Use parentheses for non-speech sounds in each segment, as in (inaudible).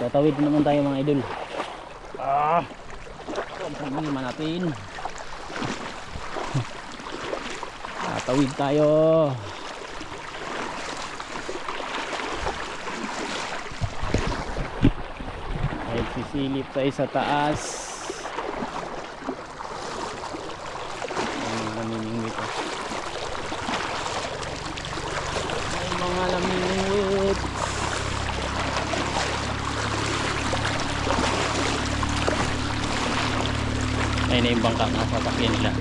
Tatawid naman tayo mga idol. Ah! Sobrang naman natin. Tatawid tayo. Ay, sisilip tayo sa taas. May mga namimingwit. oh. May mga namimingwit. Ayun na yung bangka na sasakyan nila.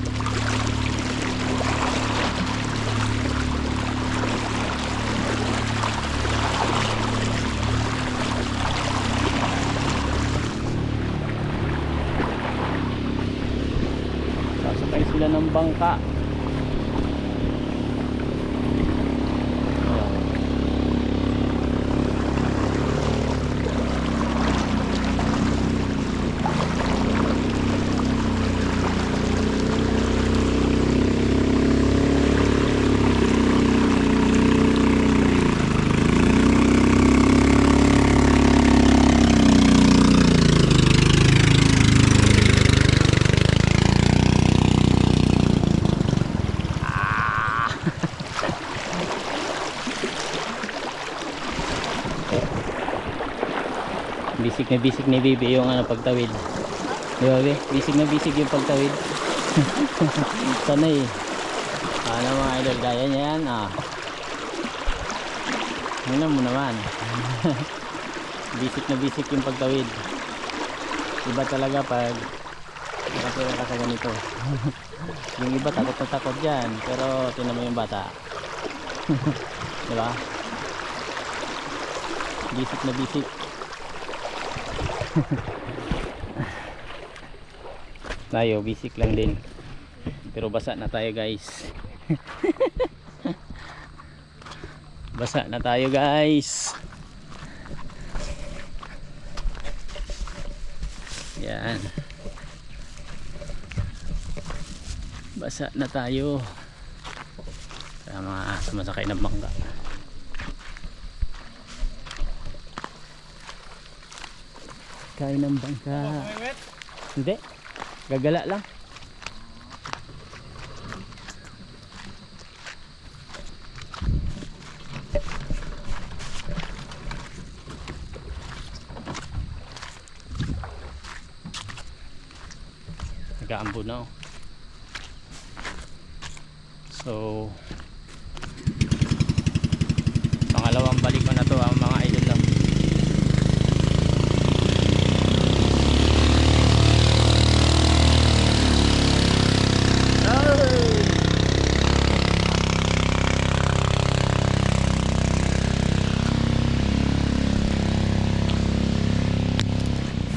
Sasakay sila ng bangka. Ayan. Bisik na bisik ni Bibi yung ano pagtawid. Di ba, Bibi? Bisik na bisik yung pagtawid. (laughs) Sanay. Ano mga idol, gaya niya yan. Ah. Tingnan mo naman. (laughs) bisik na bisik yung pagtawid. Iba talaga pag nakatira ka sa ganito. (laughs) yung iba takot na takot dyan. Pero tinan mo yung bata. Di ba? Bisik na bisik. (laughs) tayo basic lang din. Pero basa na tayo guys. (laughs) Basa na tayo guys. Yan. Basa na tayo. Kaya mga sumasakay ng bangka kain ng bangka. Hindi. Gagala lang. Nag-aambo na oh. so pangalawang balik ko na to ang mga idol lang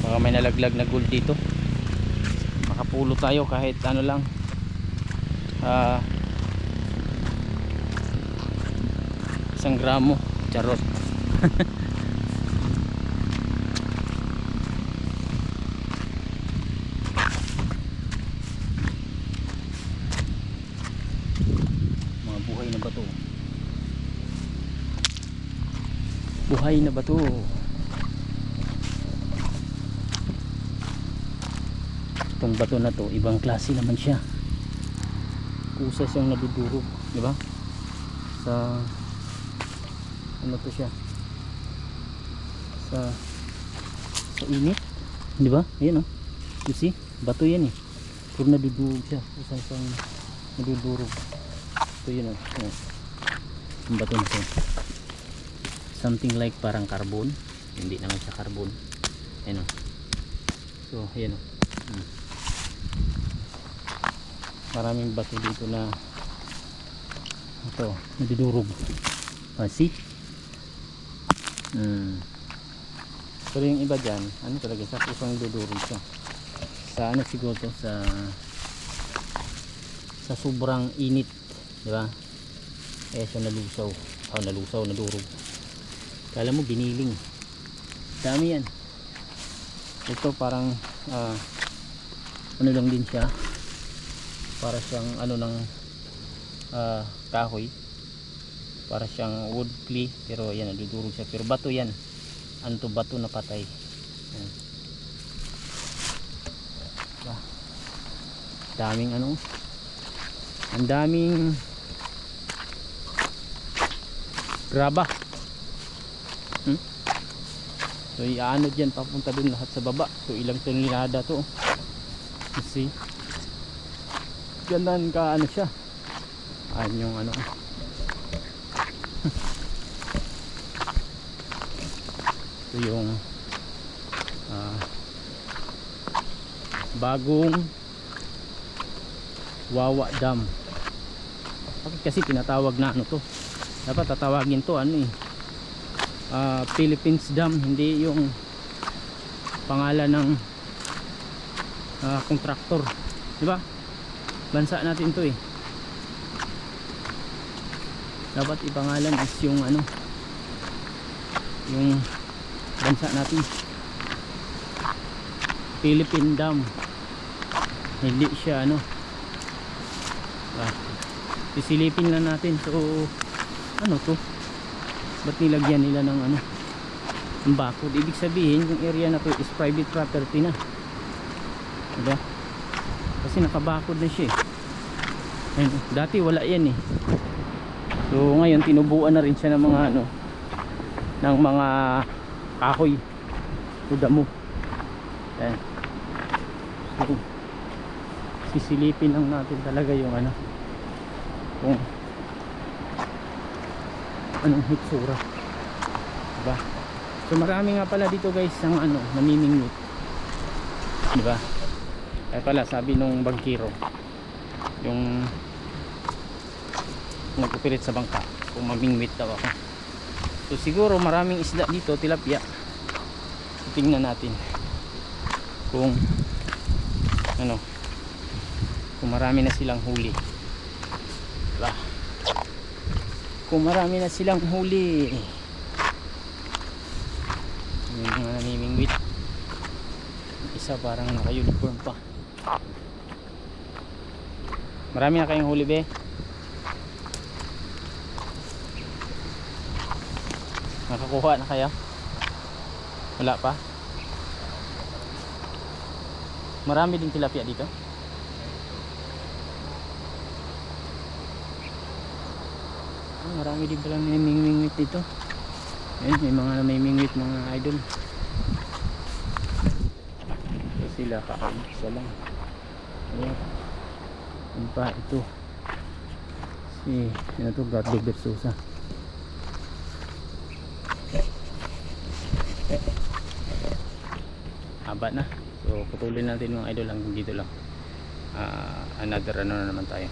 baka may nalaglag na gold dito. Makapulo tayo kahit ano lang. Ah isang gramo. Charot. (laughs) Mga bato. Buhay na bato itong bato na to ibang klase naman siya. Kusa siyang nadudurog di ba? Sa ano to siya? Sa sa init di ba? Ayan oh. You see? Bato yan eh. Puro nadudurog siya. Kusa siyang nadudurog. Ito yun oh. Yung bato na to. Something like parang carbon. Hindi naman siya carbon. Ayan oh. So ayan oh. Hmm. Maraming bato dito na ito nadidurog. Ah, see? Hmm. pero yung iba dyan ano talaga sa pusong dudurog siya. Sa ano siguro to sa sa sobrang init di ba? Kaya siya nalusaw. Oh, nalusaw nadurog. Kala mo biniling dami yan. Ito parang ah, ano lang din siya para siyang ano ng ah, kahoy. Para siyang wood clay pero yan nadudurog siya. Pero bato yan. Ano to bato na patay. Ayan. Diba? daming ano. Ang daming graba. Hmm? so iaano dyan papunta dun lahat sa baba. So ilang tonelada to. You see gandan ka ano siya. Ayan yung ano. (laughs) Ito yung ah, bagong Wawa Dam. Kasi tinatawag na ano to. Dapat tatawagin to ano eh. Ah, Philippines Dam hindi yung pangalan ng ah, kontraktor. Di ba bansa natin to eh. Dapat ipangalan is yung ano yung bansa natin. Philippine Dam. Hindi siya ano. Ah, sisilipin lang natin. So ano to? Ba't nilagyan nila ng ano? Ng bakod ibig sabihin yung area na to is private property na. Diba kasi nakabakod na siya eh. Ayun, dati wala yan eh. So ngayon tinubuan na rin siya ng mga ano ng mga kahoy. O damo. Ayan. so sisilipin lang natin talaga yung ano kung anong hitsura. Diba? So marami nga pala dito guys ang ano namimingwit. Diba ay pala sabi nung bangkiro yung nagpupilit sa bangka kung mamingwit daw ako. So siguro maraming isda dito tilapia. Tingnan natin kung ano kung marami na silang huli. Diba? Kung marami na silang huli. Yung mga namimingwit. Isa parang naka-uniform pa marami na kayong huli be. Nakakuha na kayo? Wala pa? Marami din tilapia dito? Ah, marami din pala may mingwit dito. Ayun, may mga namimingwit mga idol. So sila kain isa lang ayan. Yun pa ito. Si ano to Bradley Versosa haba na. So putulin natin mga idol hanggang dito lang. Ah, another ano na naman tayo